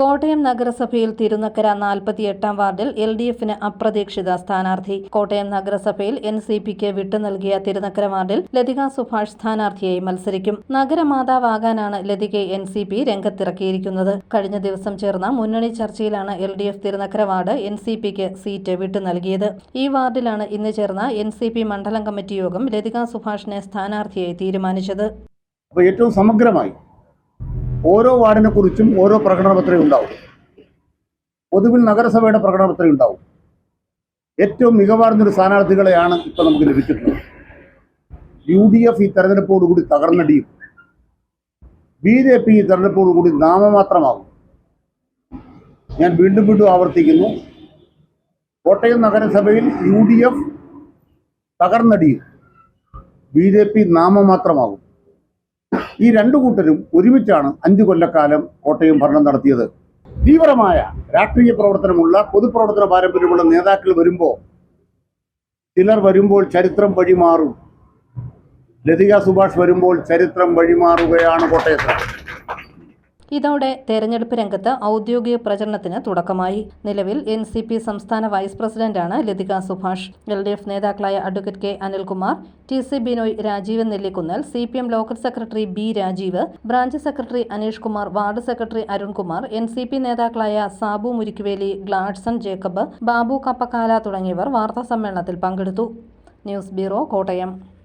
കോട്ടയം നഗരസഭയിൽ തിരുനക്കര നാൽപ്പത്തിയെട്ടാം വാർഡിൽ L D എഫിന് അപ്രതീക്ഷിത സ്ഥാനാർത്ഥി. കോട്ടയം നഗരസഭയിൽ എൻ സി പിക്ക് വിട്ടു നൽകിയ തിരുനക്കര വാർഡിൽ ലതിക സുഭാഷ് സ്ഥാനാർത്ഥിയായി മത്സരിക്കും. നഗരമാതാവാകാനാണ് ലതികയെ എൻ സി പി രംഗത്തിറക്കിയിരിക്കുന്നത്. കഴിഞ്ഞ ദിവസം ചേർന്ന മുന്നണി ചർച്ചയിലാണ് L D F Thirunakkara ward N C പിക്ക് സീറ്റ് വിട്ടു നൽകിയത്. ഈ വാർഡിലാണ് ഇന്ന് ചേർന്ന എൻ സി പി മണ്ഡലം കമ്മിറ്റി യോഗം ലതിക സുഭാഷിനെ സ്ഥാനാർത്ഥിയായി തീരുമാനിച്ചത്. ഏറ്റവും സമഗ്രമായി ഓരോ വാർഡിനെ കുറിച്ചും ഓരോ പ്രകടനപത്രം ഉണ്ടാവും. പൊതുവിൽ നഗരസഭയുടെ പ്രകടനപത്രം ഉണ്ടാവും. ഏറ്റവും മികവാർന്നൊരു സ്ഥാനാർത്ഥികളെയാണ് ഇപ്പോൾ നമുക്ക് ലഭിച്ചിട്ടുള്ളത്. യു ഡി എഫ് ഈ തെരഞ്ഞെടുപ്പോടുകൂടി തകർന്നടിയും ബി ജെ പി ഈ തെരഞ്ഞെടുപ്പോടുകൂടി നാമമാത്രമാകും ഞാൻ വീണ്ടും വീണ്ടും ആവർത്തിക്കുന്നു. കോട്ടയം നഗരസഭയിൽ യു ഡി എഫ് തകർന്നടിയും ബി ജെ പി നാമമാത്രമാകും ഈ രണ്ടു കൂട്ടരും ഒരുമിച്ചാണ് അഞ്ചു കൊല്ലക്കാലം കോട്ടയം ഭരണം നടത്തിയത്. തീവ്രമായ രാഷ്ട്രീയ പ്രവർത്തനമുള്ള പൊതുപ്രവർത്തന പാരമ്പര്യമുള്ള നേതാക്കൾ വരുമ്പോൾ ചിലർ വരുമ്പോൾ ചരിത്രം വഴിമാറും. ലതിക സുഭാഷ് വരുമ്പോൾ ചരിത്രം വഴിമാറുകയാണ് കോട്ടയത്ത്. ഇതോടെ തെരഞ്ഞെടുപ്പ് രംഗത്ത് ഔദ്യോഗിക പ്രചരണത്തിന് തുടക്കമായി. നിലവിൽ എൻ സി പി സംസ്ഥാന വൈസ് പ്രസിഡന്റാണ് Latika Subhash. L D F നേതാക്കളായ advocate K Anilkumar T C Binoy Rajeev Nellikkunnal C P M local secretary B Rajeev branch secretary Aneesh Kumar ward secretary Arunkumar N C P നേതാക്കളായ സാബു മുരിക്കുവേലി ഗ്ലാഡ്സൺ ജേക്കബ് ബാബു കപ്പക്കാല തുടങ്ങിയവർ വാർത്താ സമ്മേളനത്തിൽ പങ്കെടുത്തു. News bureau Kottayam.